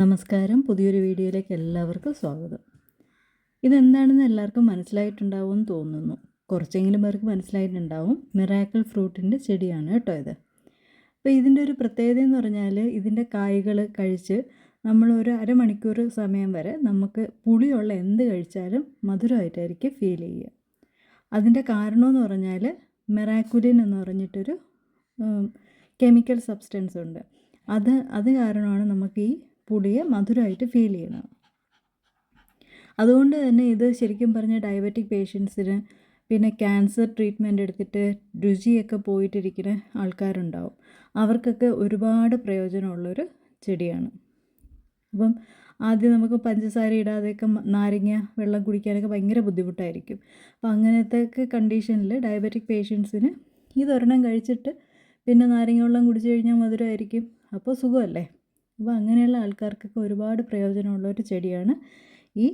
നമസ്കാരം. പുതിയൊരു വീഡിയോയിലേക്ക് എല്ലാവർക്കും സ്വാഗതം. ഇതെന്താണെന്ന് എല്ലാവർക്കും മനസ്സിലായിട്ടുണ്ടാവുമെന്ന് തോന്നുന്നു. കുറച്ചെങ്കിലും പേർക്ക് മനസ്സിലായിട്ടുണ്ടാവും. മിറാക്കിൾ ഫ്രൂട്ടിന്റെ ചെടിയാണ് കേട്ടോ ഇത്. അപ്പോൾ ഇതിന്റെ ഒരു പ്രത്യേകത എന്ന് പറഞ്ഞാൽ ഇതിന്റെ കായ്കൾ കഴിച്ച് നമ്മൾ ഒരു അരമണിക്കൂർ സമയം വരെ നമുക്ക് പുളിയുള്ള എന്ത് കഴിച്ചാലും മധുരമായിട്ടായിരിക്കും ഫീൽ ചെയ്യുക. അതിന്റെ കാരണമെന്ന് പറഞ്ഞാൽ മെറാക്കുലിൻ എന്ന് പറഞ്ഞിട്ടൊരു കെമിക്കൽ സബ്സ്റ്റൻസ് ഉണ്ട്. അത് അത് കാരണമാണ് നമുക്ക് ഈ പുളിയെ മധുരമായിട്ട് ഫീൽ ചെയ്യണം. അതുകൊണ്ട് തന്നെ ഇത് ശരിക്കും പറഞ്ഞ ഡയബറ്റിക് പേഷ്യൻസിന് പിന്നെ ക്യാൻസർ ട്രീറ്റ്മെന്റ് എടുത്തിട്ട് രുചിയൊക്കെ പോയിട്ടിരിക്കുന്ന ആൾക്കാരുണ്ടാവും. അവർക്കൊക്കെ ഒരുപാട് പ്രയോജനമുള്ളൊരു ചെടിയാണ്. അപ്പം ആദ്യം നമുക്ക് പഞ്ചസാര ഇടാതെയൊക്കെ നാരങ്ങ വെള്ളം കുടിക്കാനൊക്കെ ഭയങ്കര ബുദ്ധിമുട്ടായിരിക്കും. അപ്പം അങ്ങനത്തെ കണ്ടീഷനിൽ ഡയബറ്റിക് പേഷ്യൻസിന് ഇതൊരെണ്ണം കഴിച്ചിട്ട് പിന്നെ നാരങ്ങ വെള്ളം കുടിച്ചു കഴിഞ്ഞാൽ മധുരമായിരിക്കും അപ്പോൾ സുഖമല്ലേ? അപ്പോൾ അങ്ങനെയുള്ള ആൾക്കാർക്കൊക്കെ ഒരുപാട് പ്രയോജനമുള്ള ഒരു ചെടിയാണ് ഈ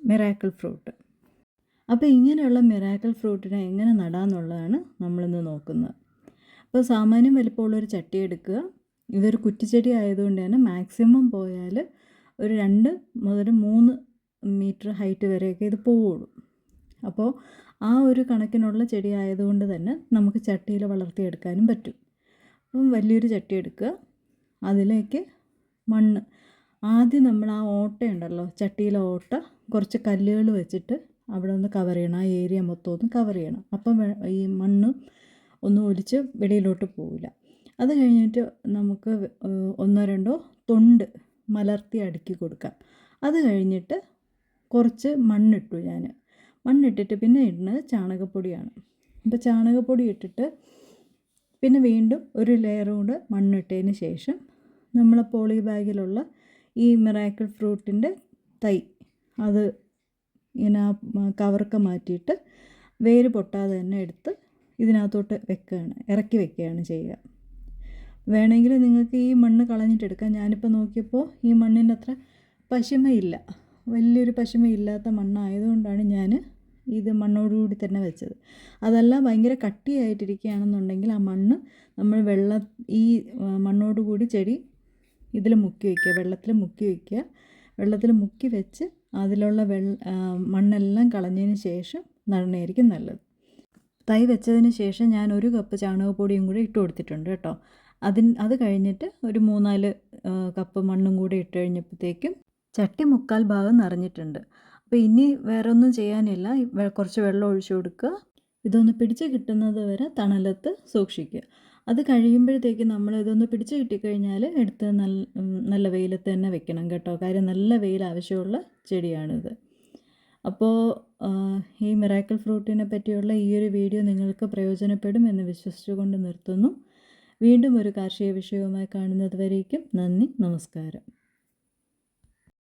മിറാക്കിൾ ഫ്രൂട്ട്. അപ്പോൾ ഇങ്ങനെയുള്ള മിറാക്കിൾ ഫ്രൂട്ടിനെ എങ്ങനെ നടാമെന്നുള്ളതാണ് നമ്മളിന്ന് നോക്കുന്നത്. അപ്പോൾ സാമാന്യം വലിപ്പമുള്ളൊരു ചട്ടി എടുക്കുക. ഇതൊരു കുറ്റിച്ചെടി ആയതുകൊണ്ട് തന്നെ മാക്സിമം പോയാൽ ഒരു രണ്ട് മുതൽ മൂന്ന് മീറ്റർ ഹൈറ്റ് വരെയൊക്കെ ഇത് പോവുള്ളൂ. അപ്പോൾ ആ ഒരു കണക്കിനുള്ള ചെടി ആയതുകൊണ്ട് തന്നെ നമുക്ക് ചട്ടിയിൽ വളർത്തിയെടുക്കാനും പറ്റും. അപ്പം വലിയൊരു ചട്ടി എടുക്കുക. അതിലേക്ക് മണ്ണ്. ആദ്യം നമ്മൾ ആ ഓട്ടയുണ്ടല്ലോ ചട്ടിയിലെ ഓട്ട കുറച്ച് കല്ലുകൾ വെച്ചിട്ട് അവിടെ ഒന്ന് കവർ ചെയ്യണം. ആ ഏരിയ മൊത്തം ഒന്ന് കവർ ചെയ്യണം. അപ്പം ഈ മണ്ണ് ഒന്നും ഒലിച്ച് വെളിയിലോട്ട് പോവില്ല. അത് കഴിഞ്ഞിട്ട് നമുക്ക് ഒന്നോ രണ്ടോ തൊണ്ട് മലർത്തി അടുക്കി കൊടുക്കാം. അത് കഴിഞ്ഞിട്ട് കുറച്ച് മണ്ണിട്ടു ഞാൻ. മണ്ണിട്ടിട്ട് പിന്നെ ഇടുന്നത് ചാണകപ്പൊടിയാണ്. അപ്പോൾ ചാണകപ്പൊടി ഇട്ടിട്ട് പിന്നെ വീണ്ടും ഒരു ലെയർ കൂടെ മണ്ണിട്ടതിന് ശേഷം നമ്മളെ പോളി ബാഗിലുള്ള ഈ മിറാക്കിൾ ഫ്രൂട്ടിന്റെ തൈ. അത് ഇങ്ങനെ കവറൊക്കെ മാറ്റിയിട്ട് വേര് പൊട്ടാതെ തന്നെ എടുത്ത് ഇതിനകത്തോട്ട് വെക്കുകയാണ് ഇറക്കി വെക്കുകയാണ് ചെയ്യുക. വേണമെങ്കിൽ നിങ്ങൾക്ക് ഈ മണ്ണ് കളഞ്ഞിട്ടെടുക്കാം ഞാനിപ്പോൾ നോക്കിയപ്പോൾ ഈ മണ്ണിന്റെ അത്ര പശിമയില്ല. വലിയൊരു പശിമയില്ലാത്ത മണ്ണായതുകൊണ്ടാണ് ഞാൻ ഇത് മണ്ണോടുകൂടി തന്നെ വെച്ചത്. അതല്ല ഭയങ്കര കട്ടിയായിട്ടിരിക്കുകയാണെന്നുണ്ടെങ്കിൽ ആ മണ്ണ് നമ്മൾ വെള്ളം ഈ മണ്ണോടുകൂടി ചെടി ഇതിൽ മുക്കി വയ്ക്കുക വെള്ളത്തിൽ മുക്കി വയ്ക്കുക. വെള്ളത്തിൽ മുക്കി വെച്ച് അതിലുള്ള വെള്ള മണ്ണെല്ലാം കളഞ്ഞതിന് ശേഷം നടണയായിരിക്കും നല്ലത്. തൈ വെച്ചതിന് ശേഷം ഞാൻ ഒരു കപ്പ് ചാണകപ്പൊടിയും കൂടി ഇട്ട് കൊടുത്തിട്ടുണ്ട് കേട്ടോ. അതിന് അത് കഴിഞ്ഞിട്ട് ഒരു മൂന്നാൽ കപ്പ് മണ്ണും കൂടി ഇട്ട് കഴിഞ്ഞപ്പോഴത്തേക്കും ചട്ടി മുക്കാൽ ഭാഗം നിറഞ്ഞിട്ടുണ്ട്. അപ്പോൾ ഇനി വേറെ ഒന്നും ചെയ്യാനില്ല കുറച്ച് വെള്ളം ഒഴിച്ചു കൊടുക്കുക. ഇതൊന്ന് പിടിച്ച് കിട്ടുന്നത് വരെ തണലത്ത് സൂക്ഷിക്കുക. അത് കഴിയുമ്പോഴത്തേക്ക് നമ്മൾ ഇതൊന്ന് പിടിച്ച് കിട്ടിക്കഴിഞ്ഞാൽ എടുത്ത് നല്ല നല്ല വെയിലത്ത് തന്നെ വെക്കണം കേട്ടോ. കാര്യം നല്ല വെയിൽ ആവശ്യമുള്ള ചെടിയാണിത് അപ്പോൾ ഈ മിറാക്കിൾ ഫ്രൂട്ടിനെ പറ്റിയുള്ള ഈ ഒരു വീഡിയോ നിങ്ങൾക്ക് പ്രയോജനപ്പെടും എന്ന് വിശ്വസിച്ചുകൊണ്ട് നിർത്തുന്നു. വീണ്ടും ഒരു കാർഷിക വിഷയവുമായി കാണുന്നത് വരേക്കും നന്ദി നമസ്കാരം.